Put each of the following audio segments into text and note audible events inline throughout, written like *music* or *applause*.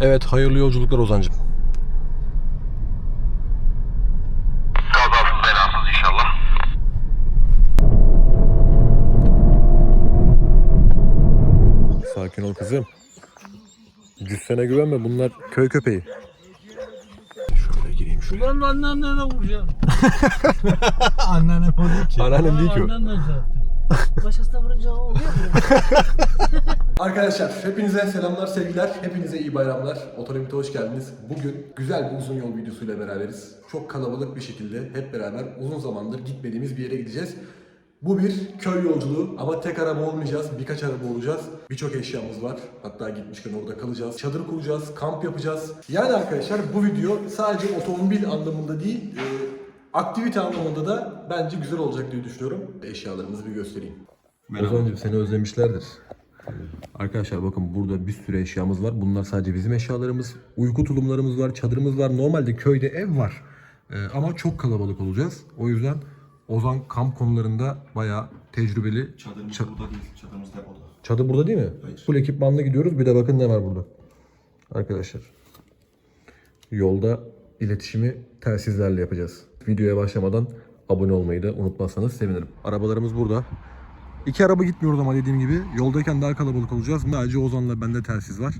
Evet hayırlı yolculuklar Ozancım. Kazasız belasız inşallah. Sakin ol kızım. Cüssene güvenme bunlar köy köpeği. Şöyle gireyim şuraya. Ulan anneannene vuracaksın. *laughs* Anneannem o değil ki. Anneannem değil ki o. Anneannen zaten. Başkasına vurunca oluyor mu? *laughs* Arkadaşlar hepinize selamlar sevgiler. Hepinize iyi bayramlar. Otonomite hoş geldiniz. Bugün güzel bir uzun yol videosuyla beraberiz. Çok kalabalık bir şekilde hep beraber uzun zamandır gitmediğimiz bir yere gideceğiz. Bu bir köy yolculuğu ama tek araba olmayacağız. Birkaç araba olacağız. Birçok eşyamız var. Hatta gitmişken orada kalacağız. Çadır kuracağız, kamp yapacağız. Yani arkadaşlar bu video sadece otomobil anlamında değil, e, aktivite anlamında da bence güzel olacak diye düşünüyorum. Eşyalarımızı bir göstereyim. Ozancım seni özlemişlerdir. Arkadaşlar bakın burada bir sürü eşyamız var. Bunlar sadece bizim eşyalarımız. Uyku tulumlarımız var, çadırımız var. Normalde köyde ev var. Ee, ama çok kalabalık olacağız. O yüzden Ozan kamp konularında bayağı tecrübeli. Çadırımız Ça- burada değil, çadırımız depoda. Çadır burada değil mi? Full ekipmanla gidiyoruz. Bir de bakın ne var burada. Arkadaşlar. Yolda iletişimi telsizlerle yapacağız. Videoya başlamadan abone olmayı da unutmazsanız sevinirim. Arabalarımız burada. İki araba gitmiyoruz ama dediğim gibi. Yoldayken daha kalabalık olacağız. Sadece Ozan'la bende telsiz var.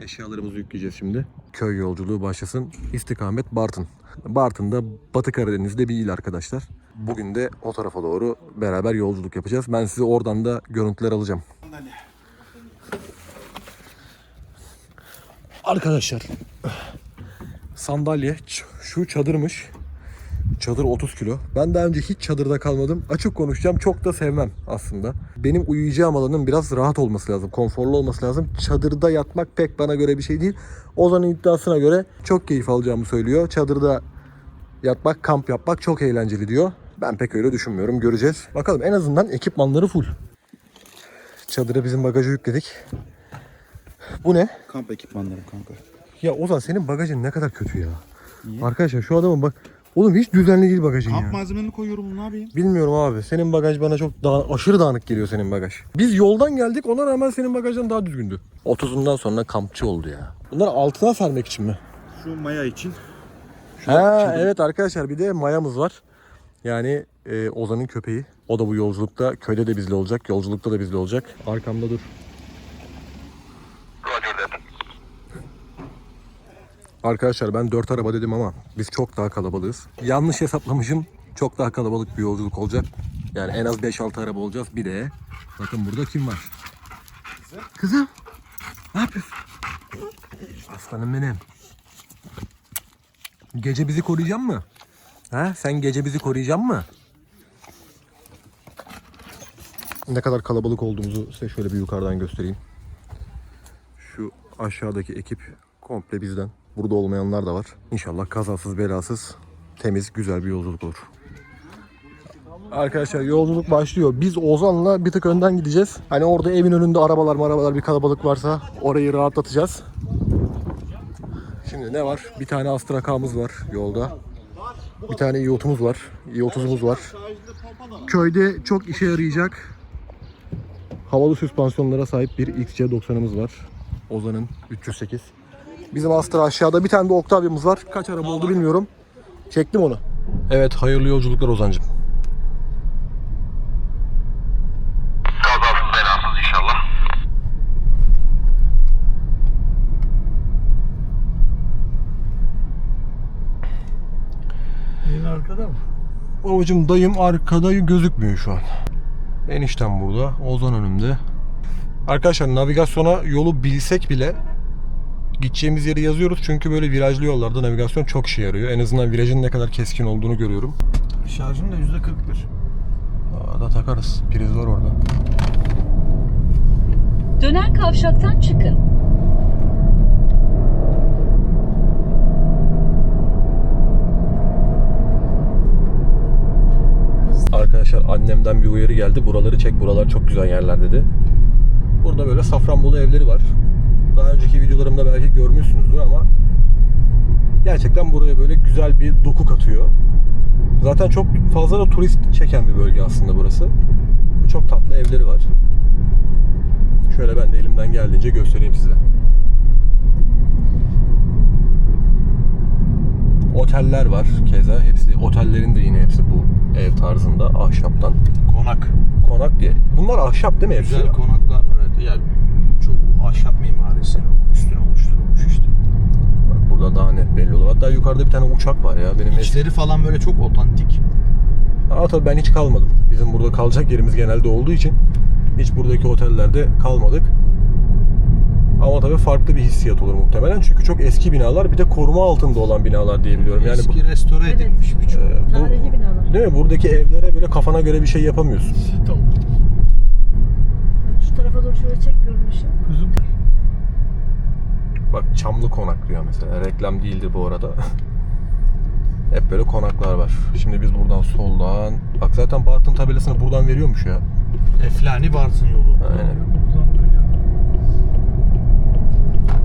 Eşyalarımızı yükleyeceğiz şimdi. Köy yolculuğu başlasın. İstikamet Bartın. Bartın da Batı Karadeniz'de bir il arkadaşlar. Bugün de o tarafa doğru beraber yolculuk yapacağız. Ben size oradan da görüntüler alacağım. Arkadaşlar sandalye şu çadırmış. Çadır 30 kilo. Ben daha önce hiç çadırda kalmadım. Açık konuşacağım çok da sevmem aslında. Benim uyuyacağım alanın biraz rahat olması lazım. Konforlu olması lazım. Çadırda yatmak pek bana göre bir şey değil. Ozan'ın iddiasına göre çok keyif alacağımı söylüyor. Çadırda yatmak, kamp yapmak çok eğlenceli diyor. Ben pek öyle düşünmüyorum. Göreceğiz. Bakalım en azından ekipmanları full. Çadıra bizim bagajı yükledik. Bu ne? Kamp ekipmanlarım kanka. Ya Ozan senin bagajın ne kadar kötü ya. Arkadaşlar şu adamın bak Oğlum hiç düzenli değil bagajın Kamp ya. malzemelerini koyuyorum ne yapayım? Bilmiyorum abi. Senin bagaj bana çok daha aşırı dağınık geliyor senin bagaj. Biz yoldan geldik ona rağmen senin bagajın daha düzgündü. 30'undan sonra kampçı oldu ya. Bunlar altına sermek için mi? Şu maya için. Ha evet arkadaşlar bir de mayamız var. Yani e, Ozan'ın köpeği. O da bu yolculukta köyde de bizle olacak, yolculukta da bizle olacak. Arkamda dur. Arkadaşlar ben 4 araba dedim ama biz çok daha kalabalığız. Yanlış hesaplamışım. Çok daha kalabalık bir yolculuk olacak. Yani en az 5-6 araba olacağız. Bir de bakın burada kim var? Kızım. Ne yapıyorsun? Aslanım benim. Gece bizi koruyacak mı? Ha? Sen gece bizi koruyacak mı? Ne kadar kalabalık olduğumuzu size şöyle bir yukarıdan göstereyim. Şu aşağıdaki ekip komple bizden. Burada olmayanlar da var. İnşallah kazasız belasız temiz güzel bir yolculuk olur. Arkadaşlar yolculuk başlıyor. Biz Ozan'la bir tık önden gideceğiz. Hani orada evin önünde arabalar arabalar bir kalabalık varsa orayı rahatlatacağız. Şimdi ne var? Bir tane Astrakamız var yolda. Bir tane i30'umuz var. i30'umuz var. Köyde çok işe yarayacak havalı süspansiyonlara sahip bir XC90'ımız var. Ozan'ın 308. Bizim Astra aşağıda bir tane de Octavia'mız var. Kaç araba oldu bilmiyorum. Çektim onu. Evet hayırlı yolculuklar Ozan'cım. Kazasız belasız inşallah. Yine arkada mı? Babacım dayım arkada gözükmüyor şu an. Eniştem burada. Ozan önümde. Arkadaşlar navigasyona yolu bilsek bile gideceğimiz yeri yazıyoruz. Çünkü böyle virajlı yollarda navigasyon çok işe yarıyor. En azından virajın ne kadar keskin olduğunu görüyorum. Şarjım da yüzde 41. Aa, da takarız. Priz var orada. Dönen kavşaktan çıkın. Arkadaşlar annemden bir uyarı geldi. Buraları çek, buralar çok güzel yerler dedi. Burada böyle Safranbolu evleri var. Daha önceki videolarımda belki görmüşsünüzdür ama gerçekten buraya böyle güzel bir doku katıyor. Zaten çok fazla da turist çeken bir bölge aslında burası. Çok tatlı evleri var. Şöyle ben de elimden geldiğince göstereyim size. oteller var keza. Hepsi otellerin de yine hepsi bu ev tarzında ahşaptan. Konak. Konak diye. Bunlar ahşap değil mi hepsi? Güzel konaklar var. Evet. Ya çok ahşap mimarisinin üstüne oluşturulmuş işte. Bak burada daha net belli oluyor. Hatta yukarıda bir tane uçak var ya. Benim eski... İçleri falan böyle çok otantik. Ama tabii ben hiç kalmadım. Bizim burada kalacak yerimiz genelde olduğu için hiç buradaki otellerde kalmadık. Ama tabii farklı bir hissiyat olur muhtemelen. Çünkü çok eski binalar bir de koruma altında olan binalar diye biliyorum. Yani bu, Eski restore Evet. edilmiş birçok. e, bu- Tarihi binalar. değil mi? Buradaki evlere böyle kafana göre bir şey yapamıyorsun. Şu tarafa doğru şöyle çek görünüşü. Bak çamlı konak diyor mesela. Reklam değildir bu arada. *laughs* Hep böyle konaklar var. Şimdi biz buradan soldan... Bak zaten Bartın tabelasını buradan veriyormuş ya. Eflani Bartın yolu. Aynen.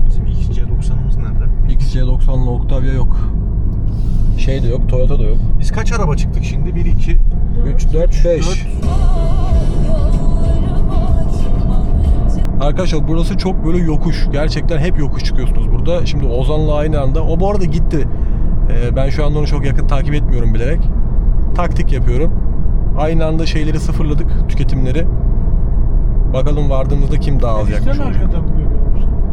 Bizim XC90'ımız nerede? XC90'lı Octavia yok. Şey de yok, Toyota da yok. Biz kaç araba çıktık şimdi? 1, 2, 3, 4, 5. Arkadaşlar burası çok böyle yokuş. Gerçekten hep yokuş çıkıyorsunuz burada. Şimdi Ozan'la aynı anda. O bu arada gitti. Ee, ben şu anda onu çok yakın takip etmiyorum bilerek. Taktik yapıyorum. Aynı anda şeyleri sıfırladık, tüketimleri. Bakalım vardığımızda kim daha az yakmış olacak.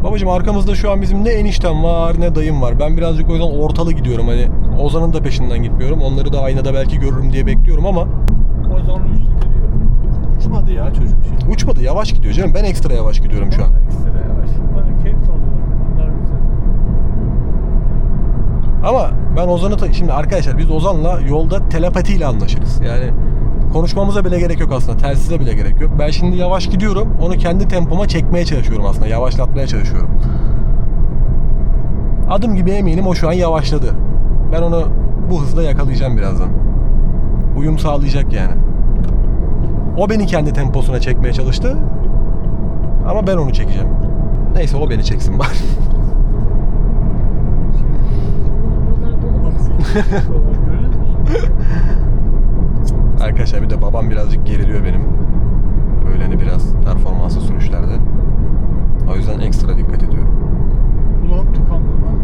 Babacım arkamızda şu an bizim ne eniştem var ne dayım var. Ben birazcık o yüzden ortalı gidiyorum. Hani Ozan'ın da peşinden gitmiyorum. Onları da aynada belki görürüm diye bekliyorum ama Ozan'ın. Uçmadı ya çocuk şimdi. uçmadı. Yavaş gidiyor canım. Ben ekstra yavaş gidiyorum şu an. Ekstra yavaş. Bana keyif alıyorum. Onlar güzel. Ama ben Ozan'ı ta- şimdi arkadaşlar biz Ozan'la yolda telepatiyle anlaşırız. Yani konuşmamıza bile gerek yok aslında. Telsize bile gerek yok. Ben şimdi yavaş gidiyorum. Onu kendi tempoma çekmeye çalışıyorum aslında. Yavaşlatmaya çalışıyorum. Adım gibi eminim o şu an yavaşladı. Ben onu bu hızla yakalayacağım birazdan. Uyum sağlayacak yani. O beni kendi temposuna çekmeye çalıştı. Ama ben onu çekeceğim. Neyse o beni çeksin bari. *laughs* Arkadaşlar bir de babam birazcık geriliyor benim. Böyle hani biraz performanslı sürüşlerde. O yüzden ekstra dikkat ediyorum. Kulağım tıkandı lan.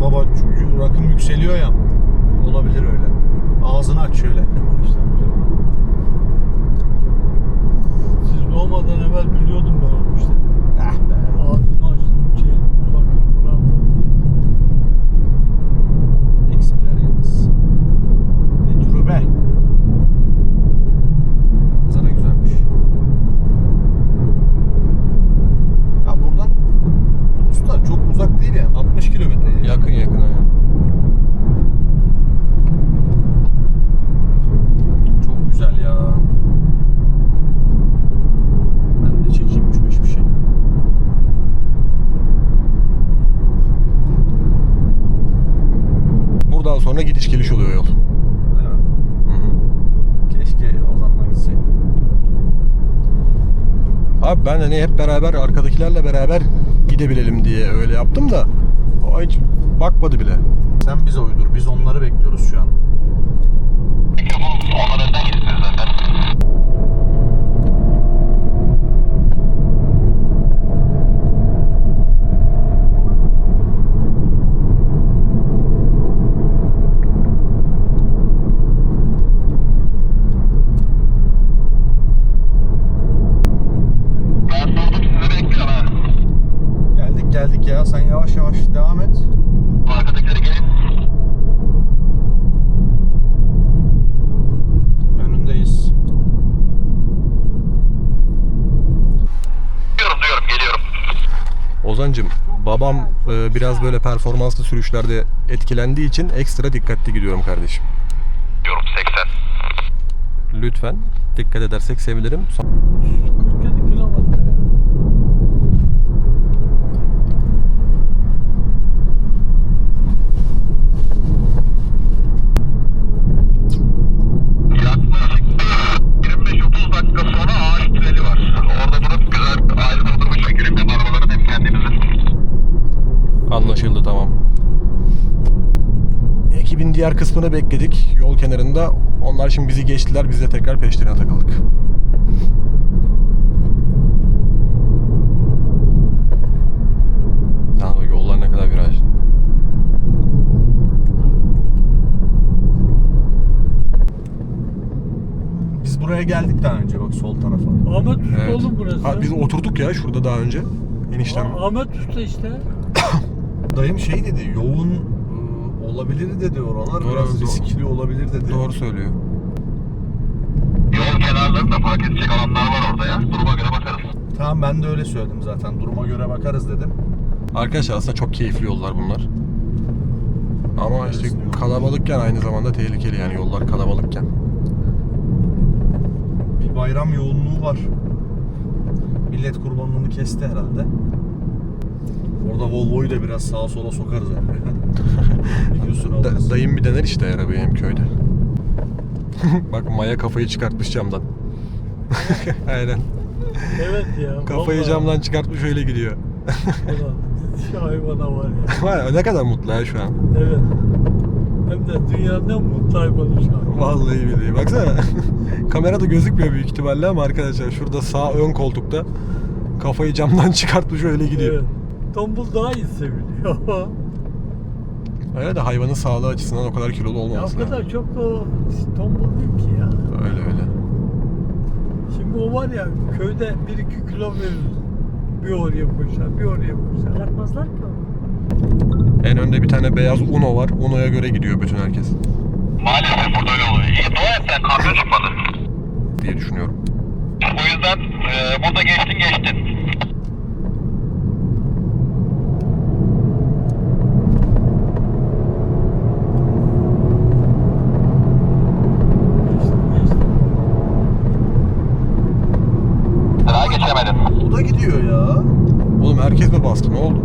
Baba rakım yükseliyor ya. Olabilir öyle. Ağzını aç şöyle. İşte güzel. Siz doğmadan evvel biliyordum ben onu işte. Ah be. Ağzımı açtım. Şey, kulaklarımı rahatlattım. Experience. Tecrübe. Manzara güzelmiş. Ha buradan Uluslar çok uzak değil ya. 60 kilometre. yani. Yakın yakın ha. Çok güzel ya. Ben de çekeyim 3-5 bir şey. Buradan sonra gidiş geliş oluyor yol. Öyle mi? Hı hı. Keşke Ozan'la gitseydim. Abi ben hani hep beraber arkadakilerle beraber gidebilelim diye öyle yaptım da o hiç bakmadı bile. Sen bize uydur. Biz onları bekliyoruz şu an. Tamam onlar önden gidiyor zaten. Ben sordum sizi bekliyorum ha. Geldik geldik ya. Sen yavaş yavaş devam et. Bu arkadakileri gelin. Önündeyiz. Duyuyorum duyuyorum geliyorum. Ozancım babam e, biraz böyle performanslı sürüşlerde etkilendiği için ekstra dikkatli gidiyorum kardeşim. Diyorum 80. Lütfen dikkat edersek sevinirim. 47 Anlaşıldı tamam. Ekibin diğer kısmını bekledik yol kenarında. Onlar şimdi bizi geçtiler. Biz de tekrar peşlerine takıldık. buraya geldik daha önce bak sol tarafa. Ahmet Usta evet. oğlum burası. Ha, biz oturduk ya şurada daha önce. Eniştem. Ahmet Usta işte. Dayım şey dedi yoğun ıı, olabilir dedi oralar. Doğru, Biraz doğru. riskli olabilir dedi. Doğru söylüyor. Yol kenarlarında park edecek alanlar var orada ya. Duruma göre bakarız. Tamam ben de öyle söyledim zaten. Duruma göre bakarız dedim. Arkadaşlar aslında çok keyifli yollar bunlar. Ama işte kalabalıkken aynı zamanda tehlikeli yani yollar kalabalıkken. Bir bayram yoğunluğu var. Millet kurbanlığını kesti herhalde. Orada Volvo'yu da biraz sağa sola sokarız abi. *laughs* Da- dayım bir dener işte arabayı hem köyde. Bak Maya kafayı çıkartmış camdan. *laughs* Aynen. Evet ya. Kafayı vallahi. camdan çıkartmış öyle gidiyor. Şu hayvana var ya. *laughs* Var ya, ne kadar mutlu ya şu an. Evet. Hem de dünyanın en mutlu hayvanı şu an. Vallahi billahi. Baksana. Kamerada gözükmüyor büyük ihtimalle ama arkadaşlar şurada sağ ön koltukta kafayı camdan çıkartmış öyle gidiyor. Evet. Tombul daha iyi seviliyor. *laughs* Öyle de hayvanın sağlığı açısından o kadar kilolu ya o olmaması lazım. kadar çok da o tombul değil ki ya. Öyle öyle. Şimdi o var ya köyde 1-2 kilo verir. Bir oraya koşar, bir oraya koşar. Bırakmazlar ki onu. En önde bir tane beyaz Uno var. Uno'ya göre gidiyor bütün herkes Maalesef burada öyle oluyor. İyi dua et sen kamyon çıkmadı. diye düşünüyorum. O yüzden e, burada geçtin geçtin. Geçtim, geçtim. Daha geçemedin. O da gidiyor ya. Herkes mi bastı? Ne oldu?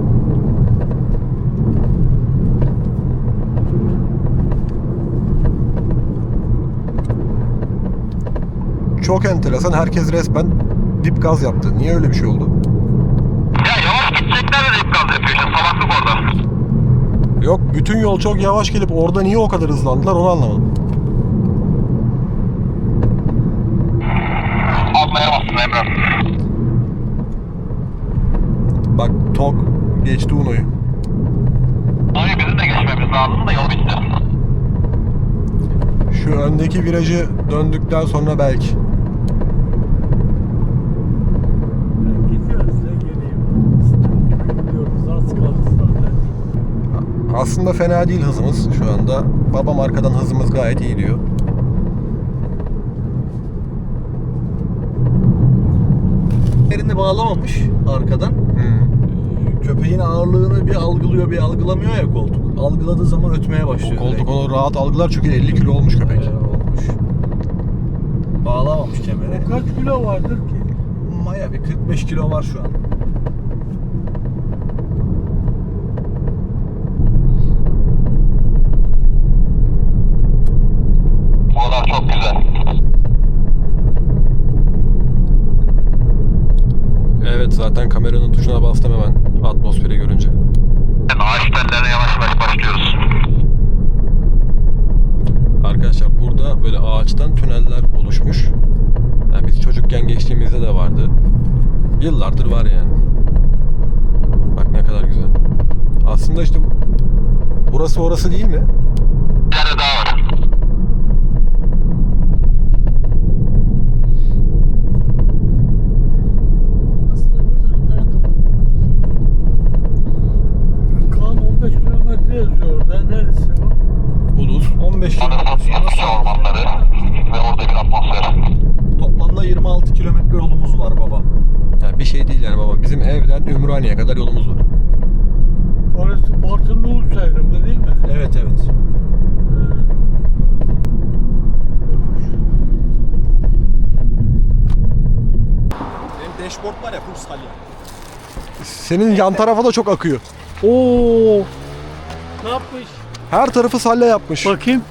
Çok enteresan. Herkes resmen dip gaz yaptı. Niye öyle bir şey oldu? Ya yavaş gidecekler de deyip gaz yapıyor işte salaklık orada. Yok bütün yol çok yavaş gelip orada niye o kadar hızlandılar onu anlamadım. Anlayamazsın Emre. Tok geçti Uno'yu. Orayı bizim de geçmemiz lazım da yol bitti. Şu öndeki virajı döndükten sonra belki. Aslında fena değil hızımız şu anda. Babam arkadan hızımız gayet iyi diyor. Yerini bağlamamış arkadan. Hmm. Köpeğin ağırlığını bir algılıyor bir algılamıyor ya koltuk. Algıladığı zaman ötmeye O başlıyor. koltuk direkt. onu rahat algılar çünkü 50 kilo olmuş köpek. Ee, olmuş. Bağlamamış kemere. Kaç kilo vardır ki? Maya bir 45 kilo var şu an. Buralar çok güzel. Evet zaten kameranın tuşuna bastım hemen atmosferi görünce. Ağaç tellerine yavaş yavaş başlıyoruz. Arkadaşlar burada böyle ağaçtan tüneller oluşmuş. Yani biz çocukken geçtiğimizde de vardı. Yıllardır var yani. Bak ne kadar güzel. Aslında işte bu- burası orası değil mi? Bir tane daha var. Aslında öbür tarafta ayakkabı. Kaan 15 kilometre yazıyor orada. Neresi o? Ulus. 15 kilometre Sanırsam sonra İsviçre sağ. ormanları ve orada bir atmosfer. Toplamda 26 kilometre yolumuz var baba. Yani bir şey değil yani baba. Bizim evden Ümraniye kadar yolumuz var. Orası Bartın'ın Uluç ayrımı değil mi? Evet evet. Dashboard var ya full salya. Senin yan tarafa da çok akıyor. Oo! Ne yapmış? Her tarafı salya yapmış. Bakayım.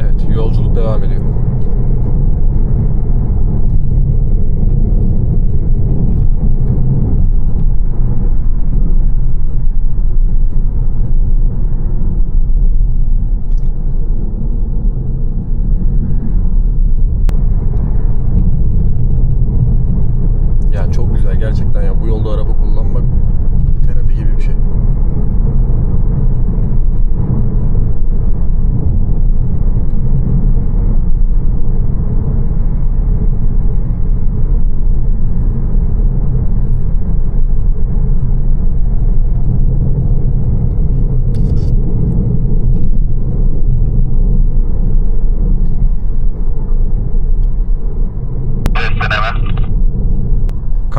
Evet, yolculuk devam ediyor. Gerçekten ya. Bu yolda araba kullanmak terapi gibi bir şey.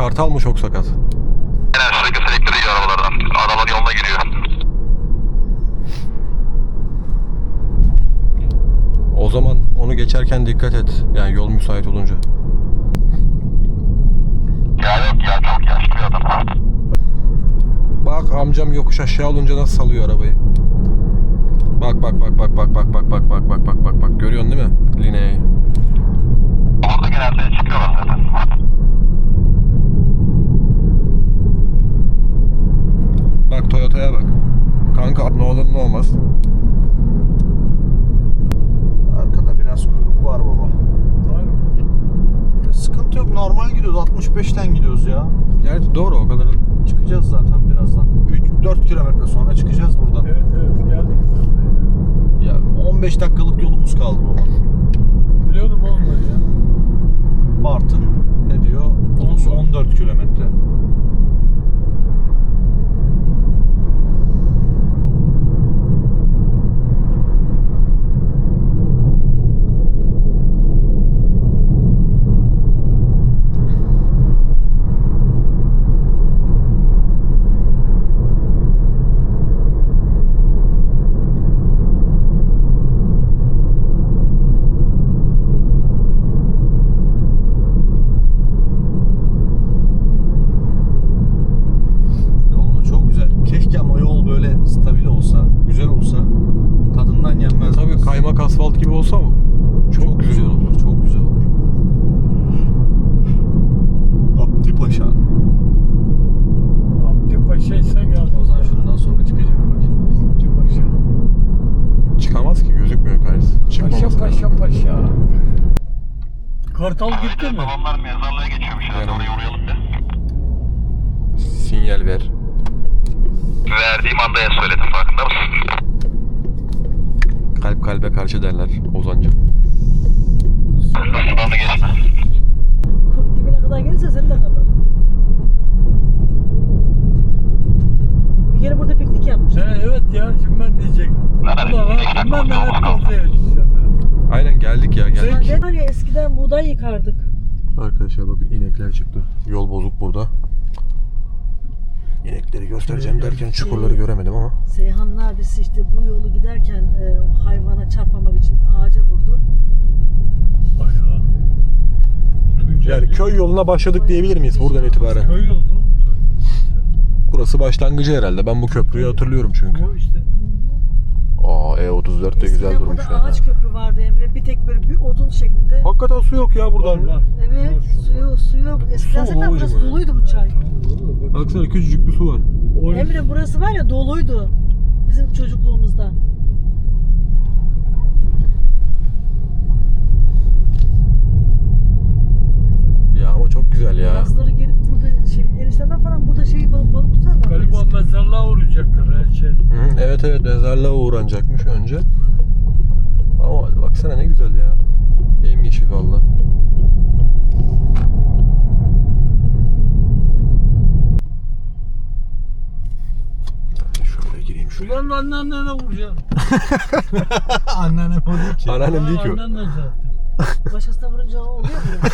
Kartal mı çok sakat? Aynen sürekli selektör yiyor arabalardan. Arabanın yoluna giriyor. O zaman onu geçerken dikkat et. Yani yol müsait olunca. Ya yok ya çok yaşlı adam. Bak amcam yokuş aşağı olunca nasıl salıyor arabayı. Bak bak bak bak bak bak bak bak bak bak bak bak bak görüyorsun değil mi? Lineyi. Orada genelde çıkıyorlar zaten. Bak Toyota'ya bak. Kanka ne olur ne olmaz. Arkada biraz kuyruk var baba. Var mı? Sıkıntı yok normal gidiyoruz 65'ten gidiyoruz ya. Gerçi doğru o kadar. Çıkacağız zaten birazdan. 3-4 kilometre sonra çıkacağız buradan. Evet evet geldik. Ya 15 dakikalık yolumuz kaldı baba. Biliyorum olmadı ya. Bartın ne diyor? Ulus 14 kilometre. Yolu çok güzel. Keşke ama yol böyle stabil olsa, güzel olsa tadından yenmez. Tabii kaymak asfalt gibi olsa çok, güzel olur. Çok güzel olur. Abdi Paşa. Abdü Paşa ise geldi. O zaman şundan sonra çıkacak bak şimdi. Abdü Paşa. Çıkamaz ki gözükmüyor karşısı. Paşa Çıkmaması paşa lazım. paşa. Kartal gitti mi? Babamlar mezarlığa geçiyormuş. Hadi oraya uğrayalım bir. Sinyal ver. Verdiğim anda ya söyledim farkında mısın? Kalp kalbe karşı derler Ozancı. Şuradan da geçme. Kurt dibine kadar gelirse sen de kalır. Bir kere burada piknik yapmış. He, evet ya şimdi ben diyecektim. Lan Ulan ben de hep oldu. Aynen geldik ya geldik. Ya var ya eskiden buğday yıkardık. Arkadaşlar bakın inekler çıktı. Yol bozuk burada. İnekleri göstereceğim derken çukurları göremedim ama. Seyhan'ın abisi işte bu yolu giderken e, hayvana çarpmamak için ağaca vurdu. Bayağı. Yani köy yoluna başladık diyebilir miyiz buradan itibaren? Köy yolu. Burası başlangıcı herhalde. Ben bu köprüyü hatırlıyorum çünkü. O işte. Aa E34 de güzel Eskiden durmuş burada ya. ağaç köprü vardı Emre. Bir tek böyle bir odun şeklinde. Hakikaten su yok ya Var buradan. var. Evet suyu suyu. Eskiden mu zaten babacığım burası ya? doluydu bu çay. Baksana küçücük bir su var. Emre burası var ya doluydu. Bizim çocukluğumuzda. Ya ama çok güzel ya. Gelip burada şey, eniştemden falan burada şey balık, balık tutarlar. Galiba mezarlığa uğrayacaklar her şey. Hı, evet evet mezarlığa uğranacakmış önce. Ama baksana ne güzel ya. Yemyeşil valla. Şöyle gireyim şuraya. Ulan anneannene vuracaksın. *laughs* Anneannem o değil ki. Anneannem değil ki o. Annen zaten. Başkasına vurunca oluyor mu?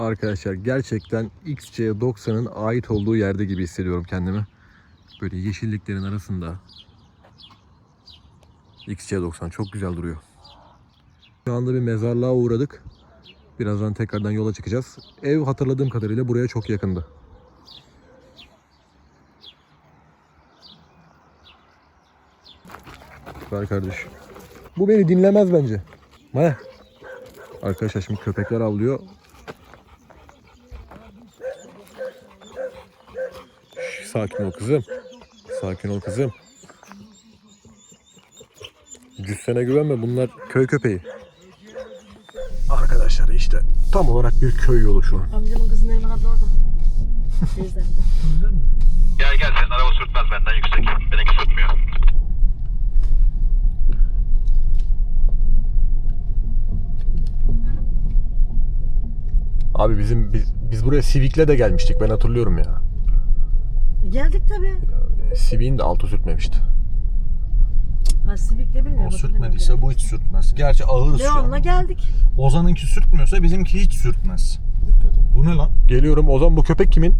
*laughs* Arkadaşlar gerçekten XC90'ın ait olduğu yerde gibi hissediyorum kendimi. Böyle yeşilliklerin arasında. XC90 çok güzel duruyor. Şu anda bir mezarlığa uğradık. Birazdan tekrardan yola çıkacağız. Ev hatırladığım kadarıyla buraya çok yakındı. Süper kardeşim. Bu beni dinlemez bence. Maya. Arkadaşlar şimdi köpekler avlıyor. Sakin ol kızım. Sakin ol kızım. Cüssene güvenme bunlar köy köpeği. Arkadaşlar işte tam olarak bir köy yolu şu an. Amcamın kızının Neriman abla orada. Teyzem de. Gel gel senin araba sürtmez benden yüksek. Benimki sürtmüyor. Abi bizim biz, biz buraya Civic'le de gelmiştik ben hatırlıyorum ya. Geldik tabii. Civic'in de altı sürtmemişti. Ha Civic'le bilmiyorum. O sürtmediyse bu hiç sürtmez. Gerçi ağır şu Leon'la an. geldik. Ozan'ınki sürtmüyorsa bizimki hiç sürtmez. Dikkat et. Bu ne lan? Geliyorum. Ozan bu köpek kimin?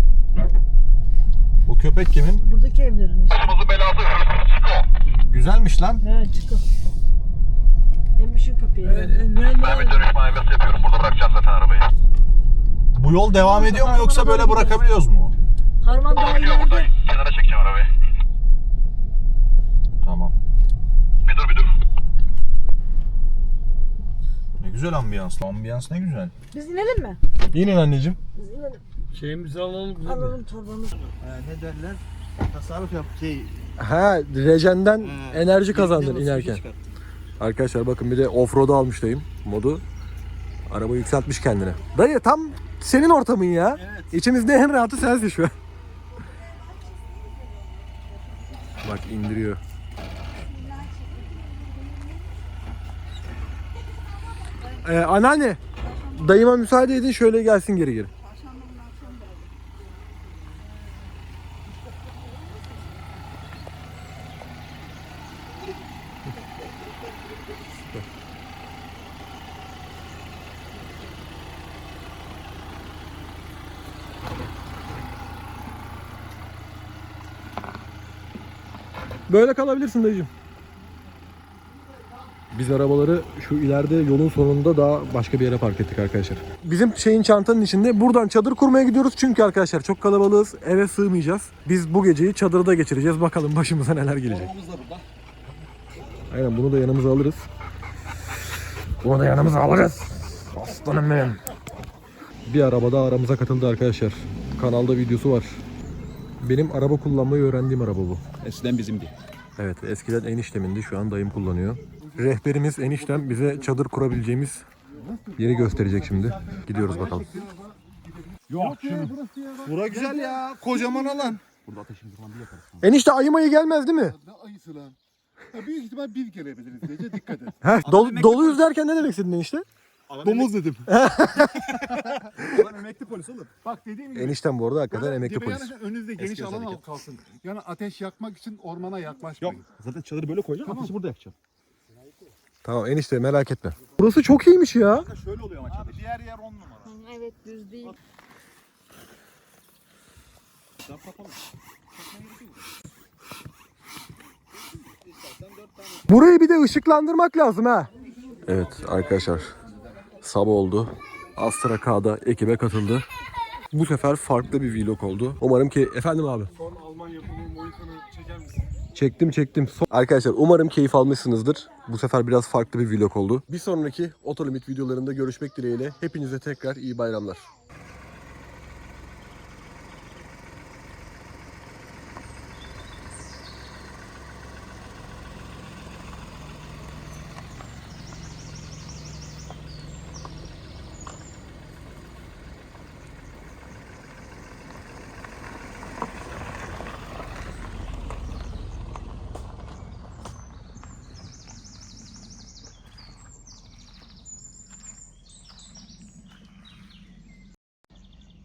Bu köpek kimin? Buradaki evlerin işte. Başımızın belası Çiko. Güzelmiş lan. He çıkı. En meşhur köpeği. Ne, Ben bir dönüş muamelesi yapıyorum. Burada bırakacağım zaten arabayı. Bu yol devam ediyor mu yoksa böyle bırakabiliyoruz mu? Harman daha Gidiyor burada. ileride. Kenara çekeceğim arabayı. Tamam. Bir dur bir dur. Ne güzel ambiyans. Ambiyans ne güzel. Biz inelim mi? İnin anneciğim. Biz inelim. Şeyimizi alalım. mi? Alalım torbamızı. ne derler? Tasarruf yap şey. Ha, rejenden enerji kazandın inerken. çıkar. Arkadaşlar bakın bir de offroad'a almış dayım modu. Araba yükseltmiş kendine. Dayı tam senin ortamın ya. İçimizde en rahatı sensin şu an. Bak indiriyor. Ee, anneanne, dayıma müsaade edin şöyle gelsin geri geri. Böyle kalabilirsin dayıcım. Biz arabaları şu ileride yolun sonunda daha başka bir yere park ettik arkadaşlar. Bizim şeyin çantanın içinde buradan çadır kurmaya gidiyoruz çünkü arkadaşlar çok kalabalığız eve sığmayacağız. Biz bu geceyi çadırda geçireceğiz bakalım başımıza neler gelecek. Aynen bunu da yanımıza alırız. Bunu da yanımıza alırız. Aslanım benim. Bir araba daha aramıza katıldı arkadaşlar. Kanalda videosu var. Benim araba kullanmayı öğrendiğim araba bu. Eskiden bizimdi. Evet eskiden eniştemindi şu an dayım kullanıyor. Rehberimiz eniştem bize çadır kurabileceğimiz yeri gösterecek şimdi. Gidiyoruz bakalım. Bura güzel ya. Kocaman alan. Enişte ayı mayı gelmez değil mi? Ne ayısı lan? Ya büyük ihtimal bir gelebiliriz Gece dikkat et. Heh, dolu, doluyuz derken ne demek istedin enişte? Domuz dedim. *laughs* Lan emekli polis oğlum. Bak dediğim gibi. Eniştem bu arada hakikaten emekli dibe polis. yanaşın, önünüzde geniş Eski alan özellik. al kalsın. Yani ateş yakmak için ormana Yok. yaklaşmayın. Zaten çadırı böyle koyacağım. Tamam. Ateşi burada yakacağım. Tamam enişte merak etme. Burası çok iyiymiş ya. Şöyle oluyor ama çadır. Diğer yer 10 numara. Evet düz değil. Burayı bir de ışıklandırmak lazım ha. Evet arkadaşlar sabah oldu. Astra K'da ekibe katıldı. Bu sefer farklı bir vlog oldu. Umarım ki efendim abi. Son Alman yapımı Mohikan'ı çeker misin? Çektim çektim. Son- Arkadaşlar umarım keyif almışsınızdır. Bu sefer biraz farklı bir vlog oldu. Bir sonraki Otolimit videolarında görüşmek dileğiyle. Hepinize tekrar iyi bayramlar.